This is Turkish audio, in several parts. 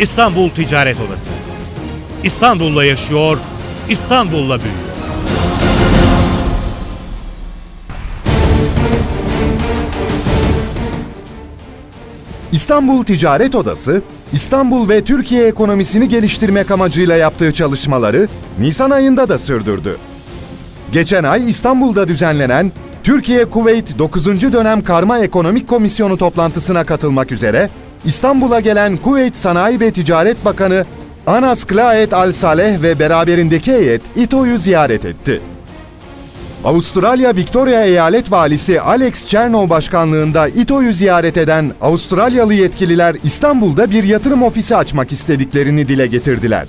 İstanbul Ticaret Odası. İstanbul'la yaşıyor, İstanbul'la büyüyor. İstanbul Ticaret Odası, İstanbul ve Türkiye ekonomisini geliştirmek amacıyla yaptığı çalışmaları Nisan ayında da sürdürdü. Geçen ay İstanbul'da düzenlenen Türkiye-Kuveyt 9. dönem Karma Ekonomik Komisyonu toplantısına katılmak üzere İstanbul'a gelen Kuveyt Sanayi ve Ticaret Bakanı Anas Klaet Al Saleh ve beraberindeki heyet İTO'yu ziyaret etti. Avustralya Victoria Eyalet Valisi Alex Chernow başkanlığında İTO'yu ziyaret eden Avustralyalı yetkililer İstanbul'da bir yatırım ofisi açmak istediklerini dile getirdiler.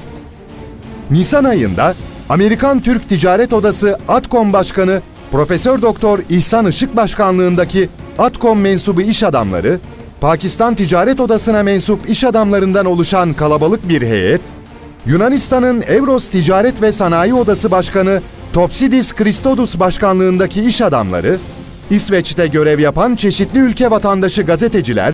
Nisan ayında Amerikan Türk Ticaret Odası Atkom Başkanı Profesör Doktor İhsan Işık başkanlığındaki Atkom mensubu iş adamları, Pakistan Ticaret Odası'na mensup iş adamlarından oluşan kalabalık bir heyet, Yunanistan'ın Evros Ticaret ve Sanayi Odası Başkanı Topsidis Christodous başkanlığındaki iş adamları, İsveç'te görev yapan çeşitli ülke vatandaşı gazeteciler,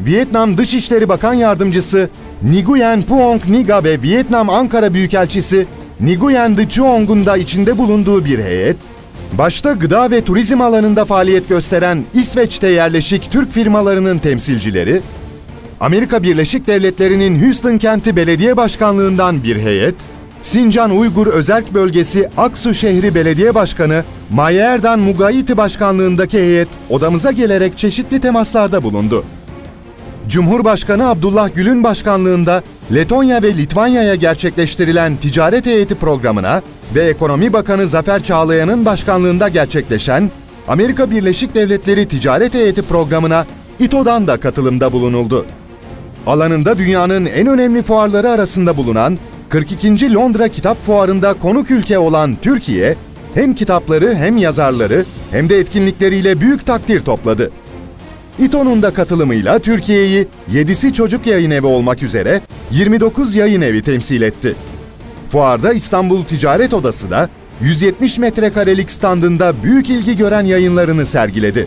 Vietnam Dışişleri Bakan Yardımcısı Nguyen Puong Niga ve Vietnam Ankara Büyükelçisi Nguyen De Chuong'un da içinde bulunduğu bir heyet, başta gıda ve turizm alanında faaliyet gösteren İsveç'te yerleşik Türk firmalarının temsilcileri, Amerika Birleşik Devletleri'nin Houston kenti belediye başkanlığından bir heyet, Sincan Uygur Özerk Bölgesi Aksu Şehri Belediye Başkanı Mayerdan Mugayiti başkanlığındaki heyet odamıza gelerek çeşitli temaslarda bulundu. Cumhurbaşkanı Abdullah Gül'ün başkanlığında Letonya ve Litvanya'ya gerçekleştirilen ticaret heyeti programına ve Ekonomi Bakanı Zafer Çağlayan'ın başkanlığında gerçekleşen Amerika Birleşik Devletleri Ticaret Heyeti programına İTO'dan da katılımda bulunuldu. Alanında dünyanın en önemli fuarları arasında bulunan 42. Londra Kitap Fuarı'nda konuk ülke olan Türkiye, hem kitapları hem yazarları hem de etkinlikleriyle büyük takdir topladı. İTO'nun da katılımıyla Türkiye'yi 7'si çocuk yayın evi olmak üzere 29 yayın evi temsil etti. Fuarda İstanbul Ticaret Odası da 170 metrekarelik standında büyük ilgi gören yayınlarını sergiledi.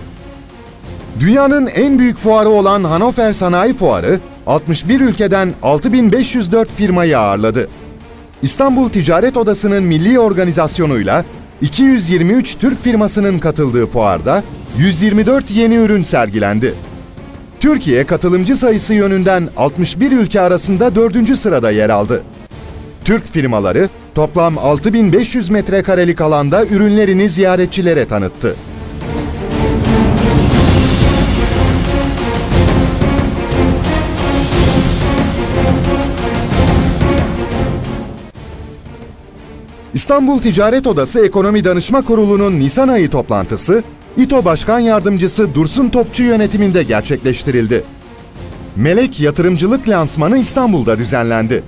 Dünyanın en büyük fuarı olan Hannover Sanayi Fuarı, 61 ülkeden 6504 firmayı ağırladı. İstanbul Ticaret Odası'nın milli organizasyonuyla 223 Türk firmasının katıldığı fuarda 124 yeni ürün sergilendi. Türkiye katılımcı sayısı yönünden 61 ülke arasında 4. sırada yer aldı. Türk firmaları toplam 6500 metrekarelik alanda ürünlerini ziyaretçilere tanıttı. İstanbul Ticaret Odası Ekonomi Danışma Kurulu'nun Nisan ayı toplantısı, İTO Başkan Yardımcısı Dursun Topçu yönetiminde gerçekleştirildi. Melek Yatırımcılık Lansmanı İstanbul'da düzenlendi.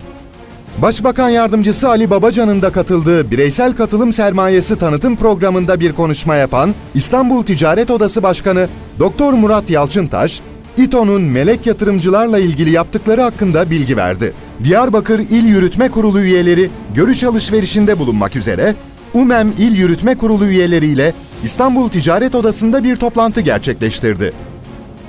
Başbakan Yardımcısı Ali Babacan'ın da katıldığı bireysel katılım sermayesi tanıtım programında bir konuşma yapan İstanbul Ticaret Odası Başkanı Doktor Murat Yalçıntaş, İTO'nun melek yatırımcılarla ilgili yaptıkları hakkında bilgi verdi. Diyarbakır İl Yürütme Kurulu üyeleri görüş alışverişinde bulunmak üzere UMEM İl Yürütme Kurulu üyeleriyle İstanbul Ticaret Odası'nda bir toplantı gerçekleştirdi.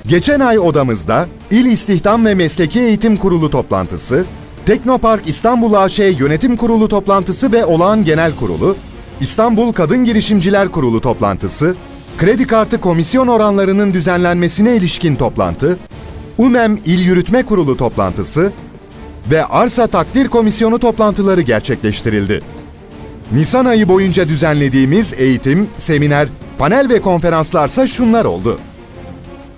Geçen ay odamızda İl İstihdam ve Mesleki Eğitim Kurulu toplantısı, Teknopark İstanbul AŞ Yönetim Kurulu toplantısı ve Olağan Genel Kurulu, İstanbul Kadın Girişimciler Kurulu toplantısı, kredi kartı komisyon oranlarının düzenlenmesine ilişkin toplantı, UMEM İl Yürütme Kurulu toplantısı ve Arsa Takdir Komisyonu toplantıları gerçekleştirildi. Nisan ayı boyunca düzenlediğimiz eğitim, seminer, panel ve konferanslarsa şunlar oldu.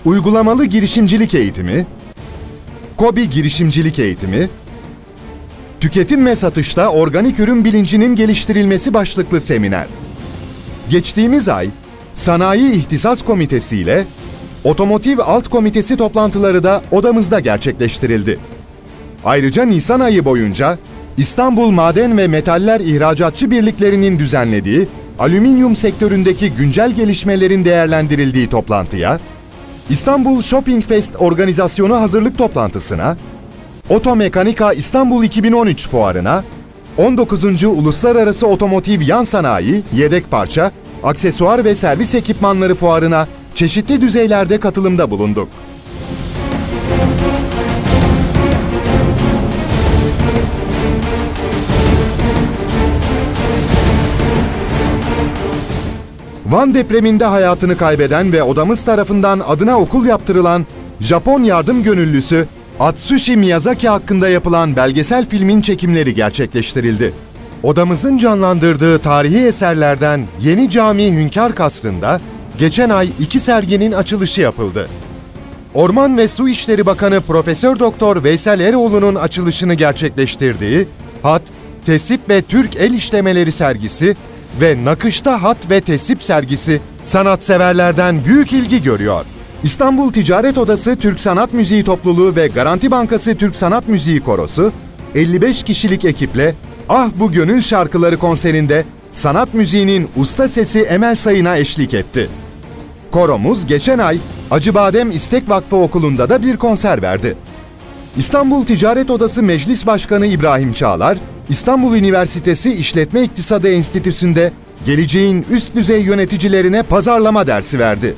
Uygulamalı girişimcilik eğitimi, KOBİ girişimcilik eğitimi, Tüketim ve satışta organik ürün bilincinin geliştirilmesi başlıklı seminer. Geçtiğimiz ay Sanayi İhtisas Komitesi ile Otomotiv Alt Komitesi toplantıları da odamızda gerçekleştirildi. Ayrıca Nisan ayı boyunca İstanbul Maden ve Metaller İhracatçı Birliklerinin düzenlediği alüminyum sektöründeki güncel gelişmelerin değerlendirildiği toplantıya, İstanbul Shopping Fest organizasyonu hazırlık toplantısına, Otomekanika İstanbul 2013 fuarına, 19. Uluslararası Otomotiv Yan Sanayi, Yedek Parça, Aksesuar ve Servis Ekipmanları fuarına çeşitli düzeylerde katılımda bulunduk. Van depreminde hayatını kaybeden ve odamız tarafından adına okul yaptırılan Japon yardım gönüllüsü Atsushi Miyazaki hakkında yapılan belgesel filmin çekimleri gerçekleştirildi. Odamızın canlandırdığı tarihi eserlerden Yeni Cami Hünkar Kasrı'nda geçen ay iki serginin açılışı yapıldı. Orman ve Su İşleri Bakanı Profesör Doktor Veysel Eroğlu'nun açılışını gerçekleştirdiği Hat, Tesip ve Türk El İşlemeleri sergisi ve Nakışta Hat ve Tesip sergisi sanatseverlerden büyük ilgi görüyor. İstanbul Ticaret Odası Türk Sanat Müziği Topluluğu ve Garanti Bankası Türk Sanat Müziği Korosu 55 kişilik ekiple Ah Bu Gönül şarkıları konserinde sanat müziğinin usta sesi Emel Sayın'a eşlik etti. Koromuz geçen ay Acıbadem İstek Vakfı Okulu'nda da bir konser verdi. İstanbul Ticaret Odası Meclis Başkanı İbrahim Çağlar, İstanbul Üniversitesi İşletme İktisadı Enstitüsü'nde geleceğin üst düzey yöneticilerine pazarlama dersi verdi.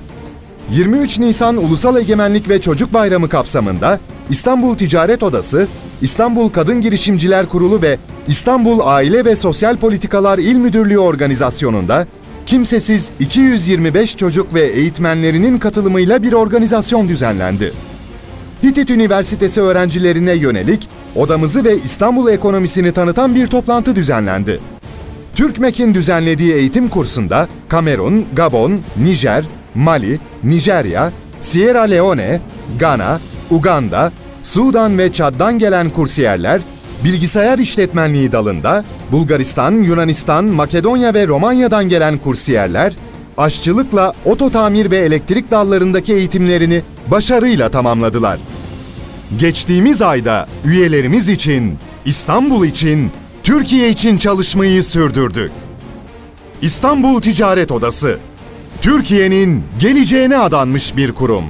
23 Nisan Ulusal Egemenlik ve Çocuk Bayramı kapsamında İstanbul Ticaret Odası, İstanbul Kadın Girişimciler Kurulu ve İstanbul Aile ve Sosyal Politikalar İl Müdürlüğü organizasyonunda kimsesiz 225 çocuk ve eğitmenlerinin katılımıyla bir organizasyon düzenlendi. Hitit Üniversitesi öğrencilerine yönelik odamızı ve İstanbul ekonomisini tanıtan bir toplantı düzenlendi. Türkmek'in düzenlediği eğitim kursunda Kamerun, Gabon, Nijer, Mali, Nijerya, Sierra Leone, Gana, Uganda, Sudan ve Çad'dan gelen kursiyerler, bilgisayar işletmenliği dalında Bulgaristan, Yunanistan, Makedonya ve Romanya'dan gelen kursiyerler, aşçılıkla oto tamir ve elektrik dallarındaki eğitimlerini başarıyla tamamladılar. Geçtiğimiz ayda üyelerimiz için, İstanbul için, Türkiye için çalışmayı sürdürdük. İstanbul Ticaret Odası, Türkiye'nin geleceğine adanmış bir kurum.